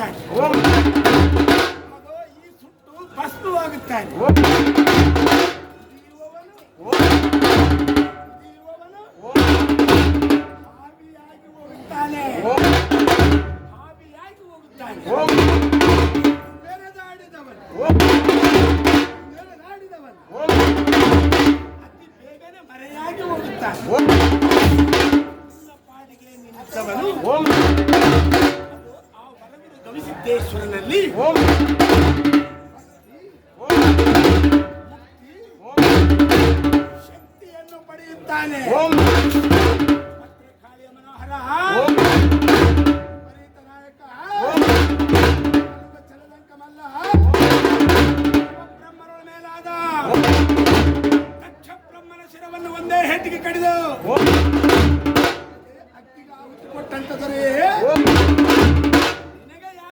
ಆಗುತ್ತಾನೆ ಈ ಸುಟ್ಟು ಭಸ್ಮವಾಗುತ್ತಾನೆ ಮರೆಯಾಗಿ ಹೋಗುತ್ತಾನೆ. ಓಂ. ಸಿದ್ದೇಶ್ವರನಲ್ಲಿ ಶಕ್ತಿಯನ್ನು ಪಡೆಯುತ್ತಾನೆ. ಕಾಳಿಯ ಮನೋಹರ. ಒಂದೇ ಹೆಟ್ಟಿಗೆ ಕಡಿದು. ಅಕ್ಕಿಗೆ ಆಹುತಿ ಕೊಟ್ಟಂತದರೆ